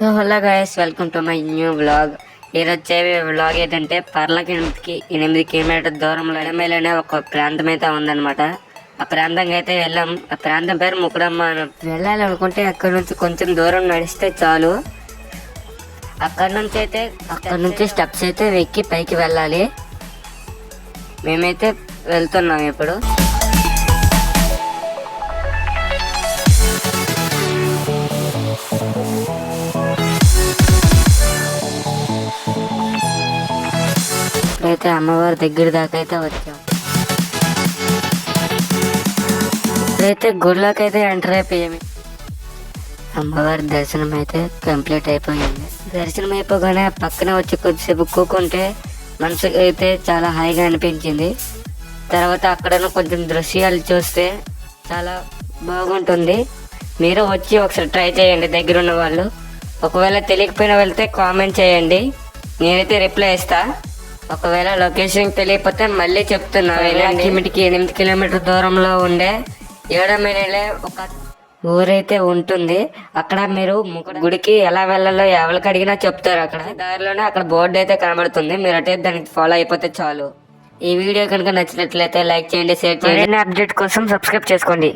So hello guys welcome to my new vlog ఈరోజు వచ్చే vlog ఏంటంటే పర్లకి ఎనిమిదికి ఎనిమిది కిలోమీటర్ దూరంలో ఎడమేలు అనే ఒక ప్రాంతం అయితే ఉందన్నమాట. ఆ ప్రాంతంకి అయితే వెళ్ళాం. ఆ ప్రాంతం పేరు ముకుడమ్మ వెళ్ళాలనుకుంటే అక్కడ నుంచి కొంచెం దూరం నడిస్తే చాలు. అక్కడ నుంచి అయితే అక్కడ నుంచి స్టెప్స్ అయితే ఎక్కి పైకి వెళ్ళాలి. మేమైతే వెళ్తున్నాం ఇప్పుడు. అయితే అమ్మవారి దగ్గర దాకా అయితే వచ్చాం. ఇప్పుడైతే గుడిలోకి అయితే ఎంటర్ అయిపోయాము. అమ్మవారి దర్శనం అయితే కంప్లీట్ అయిపోయింది. దర్శనం అయిపోగానే పక్కన వచ్చి కొద్దిసేపు కూకుంటే మనసుకి అయితే చాలా హాయిగా అనిపించింది. తర్వాత అక్కడ కొంచెం దృశ్యాలు చూస్తే చాలా బాగుంటుంది. మీరు వచ్చి ఒకసారి ట్రై చేయండి దగ్గర ఉన్న వాళ్ళు. ఒకవేళ తెలియకపోయినా వెళ్తే కామెంట్ చేయండి. నేనైతే రిప్లై ఇస్తాను ఒకవేళ లొకేషన్ తెలియకపోతే మళ్ళీ చెప్తున్నా కిమిటికి ఎనిమిది కిలోమీటర్ దూరంలో ఉండే ఏడమైనలే ఒక ఊరైతే ఉంటుంది. అక్కడ మీరు గుడికి ఎలా వెళ్ళాలో ఎవరికి అడిగినా చెప్తారు. అక్కడ దారిలోనే అక్కడ బోర్డు అయితే కనబడుతుంది. మీరు అటే దానికి ఫాలో అయిపోతే చాలు. ఈ వీడియో కనుక నచ్చినట్లయితే లైక్ చేయండి షేర్ చేయండి. అప్డేట్ కోసం సబ్స్క్రైబ్ చేసుకోండి.